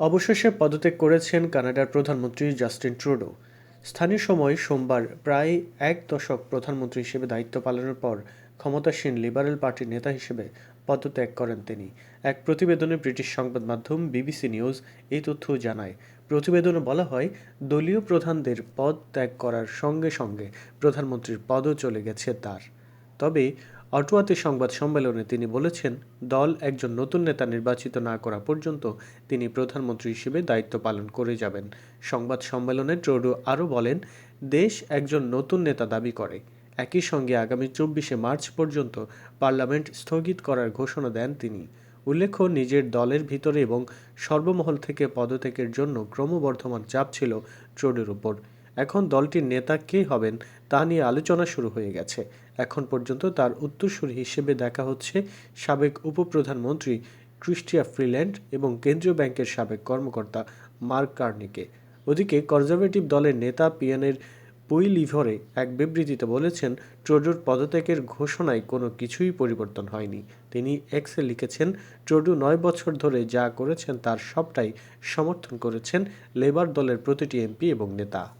অবশেষে পদত্যাগ করেছেন কানাডার প্রধানমন্ত্রী জাস্টিন ট্রুডো। স্থানীয় সময় সোমবার প্রায় এক দশক প্রধানমন্ত্রী হিসেবে দায়িত্ব পালনের পর ক্ষমতাসীন লিবারেল পার্টির নেতা হিসেবে পদত্যাগ করেন তিনি। এক প্রতিবেদনে ব্রিটিশ সংবাদ মাধ্যম বিবিসি নিউজ এই তথ্য জানায়। প্রতিবেদনে বলা হয়, দলীয় প্রধানদের পদ ত্যাগ করার সঙ্গে সঙ্গে প্রধানমন্ত্রীর পদও চলে গেছে তার। তবে অটোয়াতে সংবাদ সম্মেলনে তিনি বলেছেন, দল একজন নতুন নেতা নির্বাচিত না করা পর্যন্ত তিনি প্রধানমন্ত্রী হিসেবে দায়িত্ব পালন করে যাবেন। সংবাদ সম্মেলনে ট্রুডো আরও বলেন, দেশ একজন নতুন নেতা দাবি করে। একই সঙ্গে আগামী চব্বিশে মার্চ পর্যন্ত পার্লামেন্ট স্থগিত করার ঘোষণা দেন তিনি। উল্লেখ্য, নিজের দলের ভিতরে এবং সর্বমহল থেকে পদত্যাগের জন্য ক্রমবর্ধমান চাপ ছিল ট্রুডোর উপর। এখন দলটির নেতা কে হবেন তা নিয়ে আলোচনা শুরু হয়ে গেছে। এখন পর্যন্ত তার উত্তরসূরি হিসেবে দেখা হচ্ছে সাবেক উপপ্রধানমন্ত্রী ক্রিস্টিয়া ফ্রিল্যান্ড এবং কেন্দ্রীয় ব্যাংকের সাবেক কর্মকর্তা মার্ক কার্নিকে। ওদিকে কনজারভেটিভ দলের নেতা পিয়ানের পুই লিভরে এক বিবৃতিতে বলেছেন, ট্রুডোর পদত্যাগের ঘোষণায় কোনো কিছুই পরিবর্তন হয়নি। তিনি এক্সে লিখেছেন, ট্রুডো নয় বছর ধরে যা করেছেন তার সবটাই সমর্থন করেছেন লেবার দলের প্রতিটি এমপি এবং নেতা।